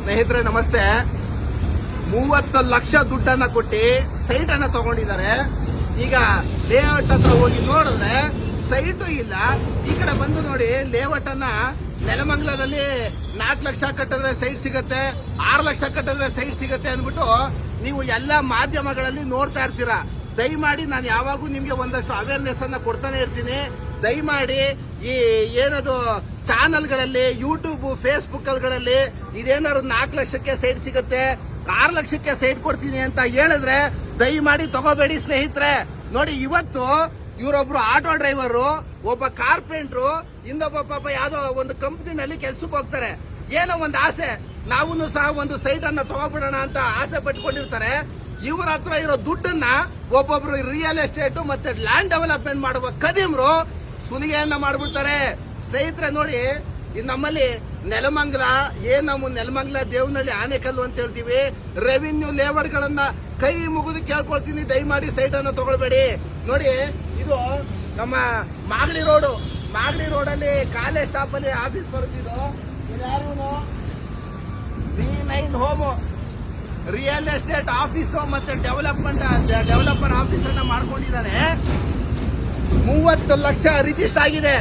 ಸ್ನೇಹಿತರೆ, ನಮಸ್ತೆ. ಮೂವತ್ತು ಲಕ್ಷ ದುಡ್ಡನ್ನ ಕೊಟ್ಟು ಸೈಟ್ ಅನ್ನ ತಗೊಂಡಿದ್ದಾರೆ. ಈಗ ಲೇಔಟ್ ಹತ್ರ ಹೋಗಿ ನೋಡಿದ್ರೆ ಸೈಟು ಇಲ್ಲ. ಈ ಕಡೆ ಬಂದು ನೋಡಿ ಲೇಔಟ್ ಅನ್ನ ನೆಲಮಂಗ್ಲದಲ್ಲಿ ನಾಲ್ಕು ಲಕ್ಷ ಕಟ್ಟಿದ್ರೆ ಸೈಟ್ ಸಿಗತ್ತೆ, ಆರು ಲಕ್ಷ ಕಟ್ಟಿದ್ರೆ ಸೈಟ್ ಸಿಗತ್ತೆ ಅಂದ್ಬಿಟ್ಟು ನೀವು ಎಲ್ಲ ಮಾಧ್ಯಮಗಳಲ್ಲಿ ನೋಡ್ತಾ ಇರ್ತೀರಾ. ದಯಮಾಡಿ ನಾನು ಯಾವಾಗೂ ನಿಮಗೆ ಒಂದಷ್ಟು ಅವೇರ್ನೆಸ್ ಅನ್ನ ಕೊಡ್ತಾನೆ ಇರ್ತೀನಿ. ದಯಮಾಡಿ ಈ ಏನದು ಚಾನಲ್ಗಳಲ್ಲಿ ಯೂಟ್ಯೂಬ್ ಫೇಸ್ಬುಕ್ಗಳಲ್ಲಿ ಇದೇನಾದ್ರು ನಾಲ್ಕು ಲಕ್ಷಕ್ಕೆ ಸೈಟ್ ಸಿಗುತ್ತೆ, ಆರು ಲಕ್ಷಕ್ಕೆ ಸೈಟ್ ಕೊಡ್ತೀನಿ ಅಂತ ಹೇಳಿದ್ರೆ ದಯಮಾಡಿ ತಗೋಬೇಡಿ ಸ್ನೇಹಿತರೆ. ನೋಡಿ, ಇವತ್ತು ಇವರೊಬ್ರು ಆಟೋ ಡ್ರೈವರು, ಒಬ್ಬ ಕಾರ್ಪೆಂಟ್ರು, ಇನ್ನೊಬ್ಬ ಪಾಪ ಯಾವುದೋ ಒಂದು ಕಂಪ್ನಿನಲ್ಲಿ ಕೆಲ್ಸಕ್ಕೆ ಹೋಗ್ತಾರೆ. ಏನೋ ಒಂದು ಆಸೆ ನಾವು ಸಹ ಒಂದು ಸೈಟ್ ಅನ್ನ ತಗೋಬಿಡೋಣ ಅಂತ ಆಸೆ ಪಟ್ಕೊಂಡಿರ್ತಾರೆ. ಇವ್ರ ಹತ್ರ ಇರೋ ದುಡ್ಡನ್ನ ಒಬ್ಬೊಬ್ರು ರಿಯಲ್ ಎಸ್ಟೇಟ್ ಮತ್ತೆ ಲ್ಯಾಂಡ್ ಡೆವಲಪ್ಮೆಂಟ್ ಮಾಡುವ ಕದೀಮ್ರು ಸುಲಿಗೆಯನ್ನ ಮಾಡ್ಬಿಡ್ತಾರೆ. ಸ್ನೇಹಿತರೆ ನೋಡಿ ನಮ್ಮಲ್ಲಿ ನೆಲಮಂಗ್ಲ ಏನ್ ನಮ್ಮ ನೆಲಮಂಗಲ ದೇವನಹಳ್ಳಿ ಆನೆಕಲ್ಲು ಅಂತ ಹೇಳ್ತೀವಿ. ರೆವಿನ್ಯೂ ಲೇಬರ್ಗಳನ್ನ ಕೈ ಮುಗಿದು ಕೇಳ್ಕೊಳ್ತೀನಿ, ದಯಮಾಡಿ ಸೈಟ್ ಅನ್ನ ತಗೊಳ್ಬೇಡಿ. ನೋಡಿ, ಇದು ನಮ್ಮ ಮಾಗಡಿ ರೋಡು. ಮಾಗಡಿ ರೋಡಲ್ಲಿ ಕಾಲೇಜ್ ಸ್ಟಾಪ್ ಅಲ್ಲಿ ಆಫೀಸ್ ಬರುತ್ತಿದ್ದು B nine home real estate office ಮತ್ತೆ ಡೆವಲಪ್ಮೆಂಟ್ ಡೆವಲಪರ್ ಆಫೀಸ್ ಅನ್ನ ಮಾಡ್ಕೊಂಡಿದ್ದಾನೆ. ಮೂವತ್ತು ಲಕ್ಷ ರಿಜಿಸ್ಟರ್ ಆಗಿದೆ.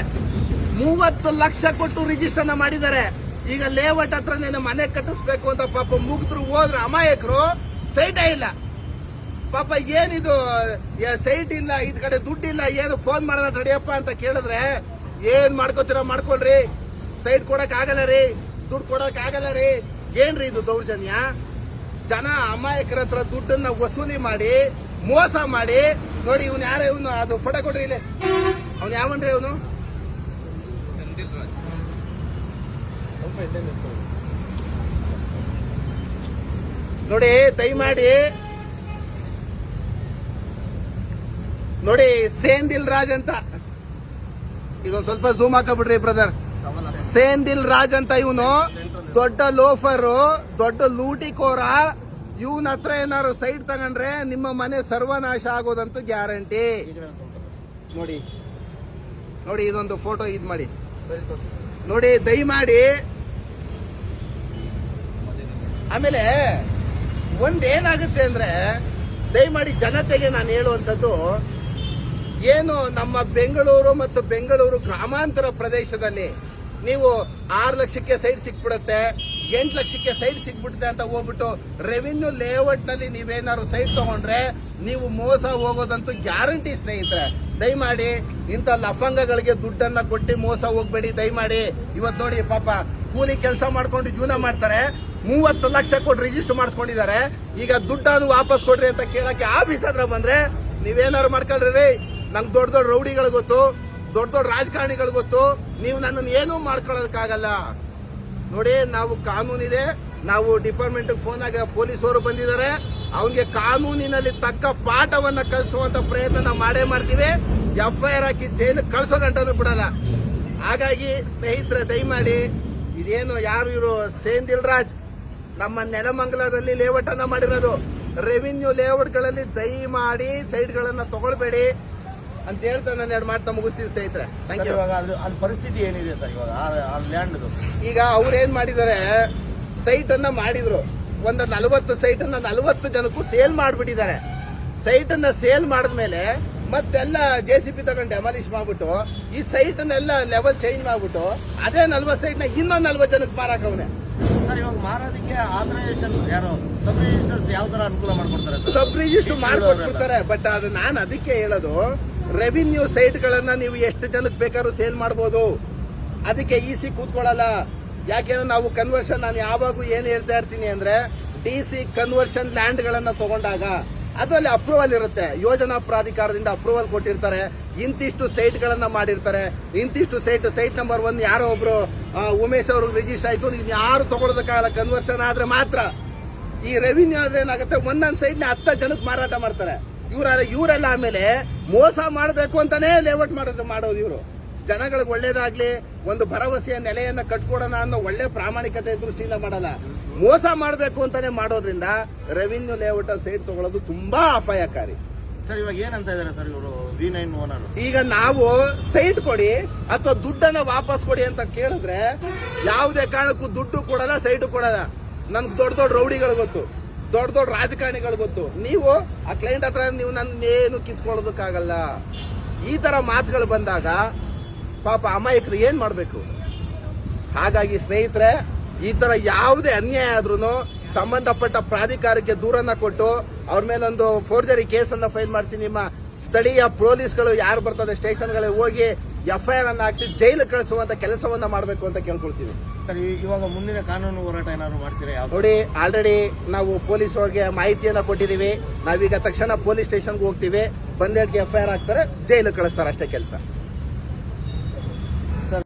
ಮೂವತ್ತು ಲಕ್ಷ ಕೊಟ್ಟು ರಿಜಿಸ್ಟರ್ ಅನ್ನ ಮಾಡಿದ್ದಾರೆ. ಈಗ ಲೇಔಟ್ ಹತ್ರನೇ ಮನೆ ಕಟ್ಟಿಸ್ಬೇಕು ಅಂತ ಪಾಪ ಮುಗಿದ್ರು ಹೋದ್ರೆ ಅಮಾಯಕರು ಸೈಟೇ ಇಲ್ಲ. ಪಾಪ ಏನಿದು ಸೈಟ್ ಇಲ್ಲ, ಇದ್ ಕಡೆ ದುಡ್ಡಿಲ್ಲ, ಏನು ಫೋನ್ ಮಾಡೋಣ ರೆಡಿಯಪ್ಪ ಅಂತ ಕೇಳಿದ್ರೆ, ಏನ್ ಮಾಡ್ಕೋತೀರ ಮಾಡ್ಕೊಳ್ರಿ. ಸೈಟ್ ಕೊಡಕ್ ಆಗಲ್ಲ ರೀ, ದುಡ್ಡು ಕೊಡಕ್ ಆಗಲ್ಲ ರೀ. ಏನ್ರಿ ಇದು ದೌರ್ಜನ್ಯ? ಜನ ಅಮಾಯಕರ ಹತ್ರ ದುಡ್ಡನ್ನ ವಸೂಲಿ ಮಾಡಿ, ಮೋಸ ಮಾಡಿ, ನೋಡಿ ಇವನ್ ಯಾರ ಇವನು, ಅದು ಫೋಟೋ ಕೊಡ್ರಿ ಇಲ್ಲಿ. ಅವ್ನು ಯಾವನ್ರಿ ಅವನು ನೋಡಿ, ದಯಮಾಡಿ. ನೋಡಿ, ಸೇಂದಿಲ್ ರಾಜ್ ಅಂತ. ಇದೊಂದ್ ಸ್ವಲ್ಪ ಝೂಮ್ ಹಾಕಬಿಡ್ರಿ ಬ್ರದರ್ ಸೇಂದಿಲ್ ರಾಜ್ ಅಂತ ಇವನು. ದೊಡ್ಡ ಲೋಫರು ದೊಡ್ಡ ಲೂಟಿಕೋರ. ಇವನ ಹತ್ರ ಏನಾದ್ರು ಸೈಡ್ ತಗೊಂಡ್ರೆ ನಿಮ್ಮ ಮನೆ ಸರ್ವನಾಶ ಆಗೋದಂತೂ ಗ್ಯಾರಂಟಿ ನೋಡಿ ನೋಡಿ, ಇದೊಂದು ಫೋಟೋ ಇದು ಮಾಡಿ. ನೋಡಿ, ದಯಮಾಡಿ. ಆಮೇಲೆ ಒಂದೇನಾಗುತ್ತೆ ಅಂದ್ರೆ, ದಯಮಾಡಿ ಜನತೆಗೆ ನಾನು ಹೇಳುವಂಥದ್ದು, ಏನು ನಮ್ಮ ಬೆಂಗಳೂರು ಮತ್ತು ಬೆಂಗಳೂರು ಗ್ರಾಮಾಂತರ ಪ್ರದೇಶದಲ್ಲಿ ನೀವು ಆರು ಲಕ್ಷಕ್ಕೆ ಸೈಟ್ ಸಿಕ್ಬಿಡುತ್ತೆ ಎಂಟು ಲಕ್ಷಕ್ಕೆ ಸೈಟ್ ಸಿಗ್ಬಿಡುತ್ತೆ ಅಂತ ಹೋಗ್ಬಿಟ್ಟು ರೆವಿನ್ಯೂ ಲೇಔಟ್ನಲ್ಲಿ ನೀವೇನಾದ್ರು ಸೈಟ್ ತಗೊಂಡ್ರೆ ನೀವು ಮೋಸ ಹೋಗೋದಂತೂ ಗ್ಯಾರಂಟಿ ಸ್ನೇಹಿತರೆ. ದಯಮಾಡಿ ಇಂಥ ಲಫಂಗಗಳಿಗೆ ದುಡ್ಡನ್ನ ಕೊಟ್ಟು ಮೋಸ ಹೋಗ್ಬೇಡಿ, ದಯಮಾಡಿ. ಇವತ್ತು ನೋಡಿ ಪಾಪ ಕೂಲಿ ಕೆಲಸ ಮಾಡ್ಕೊಂಡು ಜೀವನ ಮಾಡ್ತಾರೆ, ಮೂವತ್ತು ಲಕ್ಷ ಕೊಟ್ಟು ರಿಜಿಸ್ಟರ್ ಮಾಡಿಸ್ಕೊಂಡಿದ್ದಾರೆ. ಈಗ ದುಡ್ಡನ್ನು ವಾಪಸ್ ಕೊಡ್ರಿ ಅಂತ ಕೇಳಕ್ಕೆ ಆಫೀಸ್ ಹತ್ರ ಬಂದ್ರೆ ನೀವೇನಾದ್ರು ಮಾಡ್ಕೊಳ್ರಿ, ರೀ. ನಂಗೆ ದೊಡ್ಡ ದೊಡ್ಡ ರೌಡಿಗಳು ಗೊತ್ತು, ದೊಡ್ಡ ದೊಡ್ಡ ರಾಜಕಾರಣಿಗಳು ಗೊತ್ತು. ನೀವು ನನ್ನನ್ನು ಏನೂ ಮಾಡ್ಕೊಳ್ಳೋದಕ್ಕಾಗಲ್ಲ. ನೋಡಿ, ನಾವು ಕಾನೂನಿದೆ ನಾವು ಡಿಪಾರ್ಟ್ಮೆಂಟ್ ಫೋನ್ ಆಗ ಪೊಲೀಸರು ಬಂದಿದ್ದಾರೆ. ಅವನಿಗೆ ಕಾನೂನಿನಲ್ಲಿ ತಕ್ಕ ಪಾಠವನ್ನ ಕಲಿಸುವಂತ ಪ್ರಯತ್ನ ಮಾಡೇ ಮಾಡ್ತೀವಿ. ಎಫ್ ಐ ಆರ್ ಹಾಕಿ ಜೈಲು ಕಳಿಸೋ ಗಂಟನೂ ಬಿಡಲ್ಲ. ಹಾಗಾಗಿ ಸ್ನೇಹಿತರೆ, ದಯಮಾಡಿ, ಇದೇನು ಯಾರು ಇವರು? ಸೇನ್ ದಿಲ್ರಾಜ್. ನಮ್ಮ ನೆಲಮಂಗಲದಲ್ಲಿ ಲೇಔಟ್ ಅನ್ನ ಮಾಡಿರೋದು. ರೆವಿನ್ಯೂ ಲೇಔಟ್ಗಳಲ್ಲಿ ದಯಮಾಡಿ ಸೈಟ್ಗಳನ್ನು ತಗೊಳ್ಬೇಡಿ. ಅಂತ ಹೇಳ್ತಾ ನಾನು ಎರಡು ಮಾಡ್ತಾ ಮುಗಿಸ್ತೀವಿ ಸ್ನೇಹಿತರೆ. ಥ್ಯಾಂಕ್ ಯು ಇವಾಗ ಅದ್ರ ಪರಿಸ್ಥಿತಿ ಏನಿದೆ ಸರ್ ಇವಾಗ? ಆ- ಲ್ಯಾಂಡ್ದು ಈಗ ಅವ್ರು ಏನ್ ಮಾಡಿದ್ದಾರೆ? ಸೈಟ್ ಅನ್ನ ಮಾಡಿದ್ರು. ಒಂದು ನಲವತ್ತು ಸೈಟ್ ಅನ್ನ ನಲವತ್ತು ಜನಕ್ಕೂ ಸೇಲ್ ಮಾಡ್ಬಿಟ್ಟಿದ್ದಾರೆ. ಸೈಟ್ ಅನ್ನ ಸೇಲ್ ಮಾಡಿದ್ಮೇಲೆ ಮತ್ತೆಲ್ಲ ಜೆ ಸಿ ಪಿ ತಗೊಂಡು ಡೆಮಾಲಿಷ್ ಮಾಡ್ಬಿಟ್ಟು ಈ ಸೈಟ್ ಅನ್ನೆಲ್ಲ ಲೆವೆಲ್ ಚೇಂಜ್ ಮಾಡ್ಬಿಟ್ಟು ಅದೇ ನಲ್ವತ್ತು ಸೈಟ್ನ ಇನ್ನೊಂದು ನಲ್ವತ್ತು ಜನಕ್ಕೆ ಮಾರಾಕವನೆ. ಸರ್ ಇವಾಗ ಮಾರೋದಕ್ಕೆ ಆಥರೈಸೇಷನ್ ಯಾರು? ಸಬ್ ರಿಜಿಸ್ಟರ್ಸ್ ಯಾವ ತರ ಅನುಕೂಲ ಮಾಡ್ಕೊಡ್ತಾರೆ? ಸಬ್ ರಿಜಿಸ್ಟರ್ ಮಾಡ್ಕೊಟ್ಬಿಡ್ತಾರೆ ಬಟ್ ಅದು ನಾನು ಅದಕ್ಕೆ ಹೇಳೋದು ರೆವಿನ್ಯೂ ಸೈಟ್ ಗಳನ್ನ ನೀವು ಎಷ್ಟು ಜನಕ್ಕೆ ಬೇಕಾದ್ರೂ ಸೇಲ್ ಮಾಡ್ಬೋದು. ಅದಕ್ಕೆ ಈಸಿ ಕೂತ್ಕೊಳ್ಳಲ್ಲ. ಯಾಕೆಂದ್ರೆ ನಾವು ಕನ್ವರ್ಷನ್ ನಾನು ಯಾವಾಗೂ ಏನು ಹೇಳ್ತಾ ಇರ್ತೀನಿ ಅಂದ್ರೆ ಡಿ ಸಿ ಕನ್ವರ್ಷನ್ ಲ್ಯಾಂಡ್ ಗಳನ್ನ ತಗೊಂಡಾಗ ಅದರಲ್ಲಿ ಅಪ್ರೂವಲ್ ಇರುತ್ತೆ. ಯೋಜನಾ ಪ್ರಾಧಿಕಾರದಿಂದ ಅಪ್ರೂವಲ್ ಕೊಟ್ಟಿರ್ತಾರೆ. ಇಂತಿಷ್ಟು ಸೈಟ್ ಗಳನ್ನ ಮಾಡಿರ್ತಾರೆ. ಇಂತಿಷ್ಟು ಸೈಟ್ ಸೈಟ್ ನಂಬರ್ ಒನ್ ಯಾರೋ ಒಬ್ರು ಉಮೇಶ್ ಅವರು ರಿಜಿಸ್ಟರ್ ಆಯ್ತು ನೀವು ಯಾರು ತಗೊಳ್ಳೋದಕ್ಕಾಗಲ್ಲ ಕನ್ವರ್ಷನ್ ಆದ್ರೆ ಮಾತ್ರ. ಈ ರೆವಿನ್ಯೂ ಆದ್ರೆ ಏನಾಗುತ್ತೆ? ಒಂದೊಂದು ಸೈಟ್ನ ಹತ್ತ ಜನಕ್ಕೆ ಮಾರಾಟ ಮಾಡ್ತಾರೆ. ಇವ್ರ ಇವರೆಲ್ಲ ಆಮೇಲೆ ಮೋಸ ಮಾಡಬೇಕು ಅಂತಾನೆ ಲೇಔಟ್ ಮಾಡೋದು ಮಾಡೋದು ಇವರು. ಜನಗಳಿಗೆ ಒಳ್ಳೇದಾಗ್ಲಿ ಒಂದು ಭರವಸೆಯ ನೆಲೆಯನ್ನು ಕಟ್ಕೊಡೋಣ ಅನ್ನೋ ಒಳ್ಳೆ ಪ್ರಾಮಾಣಿಕತೆ ದೃಷ್ಟಿಯಿಂದ ಮಾಡಲ್ಲ. ಮೋಸ ಮಾಡಬೇಕು ಅಂತಾನೆ ಮಾಡೋದ್ರಿಂದ ರೆವಿನ್ಯೂ ಲೇಔಟ್ ಸೈಟ್ ತಗೊಳ್ಳೋದು ತುಂಬಾ ಅಪಾಯಕಾರಿ. ಸರ್ ಇವಾಗ ಏನಂತ ಇದಾರೆ ಸರ್ ಇವರು ವಿ ನೈನ್ ಓನರ್ ಈಗ ನಾವು ಸೈಟ್ ಕೊಡಿ ಅಥವಾ ದುಡ್ಡನ್ನ ವಾಪಸ್ ಕೊಡಿ ಅಂತ ಕೇಳಿದ್ರೆ ಯಾವುದೇ ಕಾರಣಕ್ಕೂ ದುಡ್ಡು ಕೊಡಲ್ಲ ಸೈಟು ಕೊಡಲ್ಲ. ನನ್ಗೆ ದೊಡ್ಡ ದೊಡ್ಡ ರೌಡಿಗಳು ಗೊತ್ತು. ದೊಡ್ಡ ದೊಡ್ಡ ರಾಜಕಾರಣಿಗಳು ಗೊತ್ತು ನೀವು ಆ ಕ್ಲೈಂಟ್ ಹತ್ರ ನೀವು ನನ್ನ ಏನು ಕಿತ್ಕೊಳ್ಳೋದಕ್ಕಾಗಲ್ಲ. ಈ ತರ ಮಾತುಗಳು ಬಂದಾಗ ಪಾಪ ಅಮಾಯಕರು ಏನು ಮಾಡಬೇಕು? ಹಾಗಾಗಿ ಸ್ನೇಹಿತರೆ, ಈ ತರ ಯಾವುದೇ ಅನ್ಯಾಯ ಆದ್ರೂ ಸಂಬಂಧಪಟ್ಟ ಪ್ರಾಧಿಕಾರಕ್ಕೆ ದೂರನ್ನ ಕೊಟ್ಟು ಅವ್ರ ಮೇಲೊಂದು ಫೋರ್ಜರಿ ಕೇಸನ್ನು ಫೈಲ್ ಮಾಡಿಸಿ ನಿಮ್ಮ ಸ್ಥಳೀಯ ಪೊಲೀಸ್ಗಳು ಯಾರು ಬರ್ತದೆ ಸ್ಟೇಷನ್ಗಳಿಗೆ ಹೋಗಿ ಎಫ್ ಐ ಆರ್ ಅನ್ನ ಹಾಕಿಸಿ ಜೈಲು ಕಳಿಸುವಂತ ಕೆಲಸವನ್ನ ಮಾಡಬೇಕು ಅಂತ ಕೇಳ್ಕೊಳ್ತೀವಿ. ಸರ್ ಇವಾಗ ಮುಂದಿನ ಕಾನೂನು ಹೋರಾಟ ಏನಾದ್ರು ಮಾಡ್ತೀರಾ ನೋಡಿ ಆಲ್ರೆಡಿ ನಾವು ಪೊಲೀಸ್ ಅವ್ರಿಗೆ ಮಾಹಿತಿಯನ್ನ ಕೊಟ್ಟಿದೀವಿ. ನಾವೀಗ ತಕ್ಷಣ ಪೊಲೀಸ್ ಸ್ಟೇಷನ್ಗೆ ಹೋಗ್ತೀವಿ. ಬಂದೇಡ್ಗೆ ಎಫ್ ಐ ಆರ್ ಹಾಕ್ತಾರೆ ಜೈಲು ಕಳಿಸ್ತಾರೆ ಅಷ್ಟೇ ಕೆಲಸ.